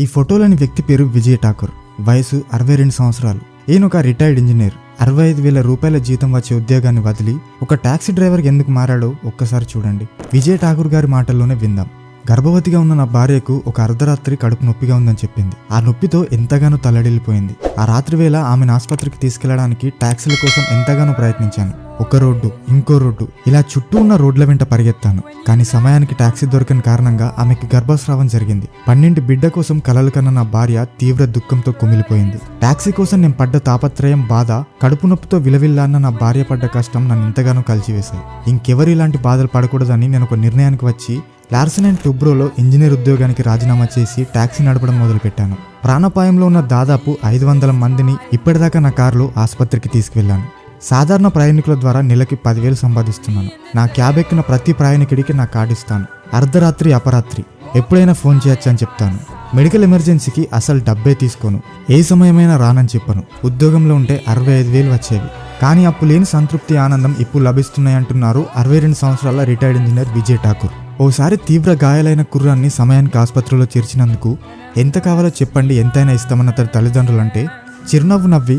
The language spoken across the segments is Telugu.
ఈ ఫోటోలోని వ్యక్తి పేరు విజయ్ ఠాకూర్. వయసు అరవై రెండు సంవత్సరాలు. ఈయన ఒక రిటైర్డ్ ఇంజనీర్. అరవై ఐదు వేల రూపాయల జీతం వచ్చే ఉద్యోగాన్ని వదిలి ఒక టాక్సీ డ్రైవర్కి ఎందుకు మారాడో ఒక్కసారి చూడండి. విజయ్ ఠాకూర్ గారి మాటల్లోనే విందాం. గర్భవతిగా ఉన్న నా భార్యకు ఒక అర్ధరాత్రి కడుపు నొప్పిగా ఉందని చెప్పింది. ఆ నొప్పితో ఎంతగానో తల్లడిల్లిపోయింది ఆ రాత్రి వేళ ఆమెను ఆసుపత్రికి తీసుకెళ్ళడానికి ట్యాక్సీల కోసం ఎంతగానో ప్రయత్నించాను. ఒక రోడ్డు ఇంకో రోడ్డు ఇలా చుట్టూ ఉన్న రోడ్ల వెంట పరిగెత్తాను. కానీ సమయానికి టాక్సీ దొరకని కారణంగా ఆమెకి గర్భస్రావం జరిగింది. పన్నెండు బిడ్డ కోసం కలలు కన్న నా భార్య తీవ్ర దుఃఖంతో కుమిలిపోయింది. ట్యాక్సీ కోసం నేను పడ్డ తాపత్రయం బాధ కడుపు నొప్పితో విలవిల్లాన్న నా భార్య పడ్డ కష్టం నన్ను ఎంతగానో కలిచివేశాయి ఇంకెవరు ఇలాంటి బాధలు పడకూడదని నేను ఒక నిర్ణయానికి వచ్చి లార్సన్ అండ్ టుబ్రోలో ఇంజనీర్ ఉద్యోగానికి రాజీనామా చేసి ట్యాక్సీ నడపడం మొదలుపెట్టాను. ప్రాణాపాయంలో ఉన్న దాదాపు ఐదు వందల మందిని ఇప్పటిదాకా నా కారులో ఆసుపత్రికి తీసుకువెళ్ళాను. సాధారణ ప్రయాణికుల ద్వారా నెలకి పదివేలు సంపాదిస్తున్నాను. నా క్యాబ్ ఎక్కిన ప్రతి ప్రయాణికుడికి నా కార్డు ఇస్తాను. అర్ధరాత్రి అపరాత్రి. ఎప్పుడైనా ఫోన్ చేయొచ్చు అని చెప్తాను. మెడికల్ ఎమర్జెన్సీకి అసలు డబ్బే తీసుకోను. ఏ సమయమైనా రానని చెప్పను. ఉద్యోగంలో ఉంటే అరవై ఐదు వేలు వచ్చేవి. కానీ అప్పు లేని సంతృప్తి ఆనందం ఇప్పుడు లభిస్తున్నాయి అంటున్నారు అరవై రెండు సంవత్సరాల రిటైర్డ్ ఇంజనీర్ విజయ్ ఠాకూర్. ఓసారి తీవ్ర గాయాలైన కుర్రాన్ని సమయానికి ఆసుపత్రిలో చేర్చినందుకు ఎంత కావాలో చెప్పండి ఎంతైనా ఇస్తామన్న తల్లిదండ్రులు తల్లిదండ్రులంటే చిరునవ్వు నవ్వి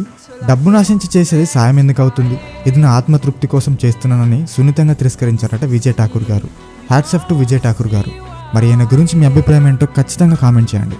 డబ్బు నాశించి చేసేది సాయం ఎందుకు అవుతుంది? ఇది నా ఆత్మతృప్తి కోసం చేస్తున్నానని సున్నితంగా తిరస్కరించారట విజయ్ ఠాకూర్ గారు. హ్యాట్సఫ్ టు విజయ్ ఠాకూర్ గారు. మరి ఆయన గురించి మీ అభిప్రాయం ఏంటో ఖచ్చితంగా కామెంట్ చేయండి.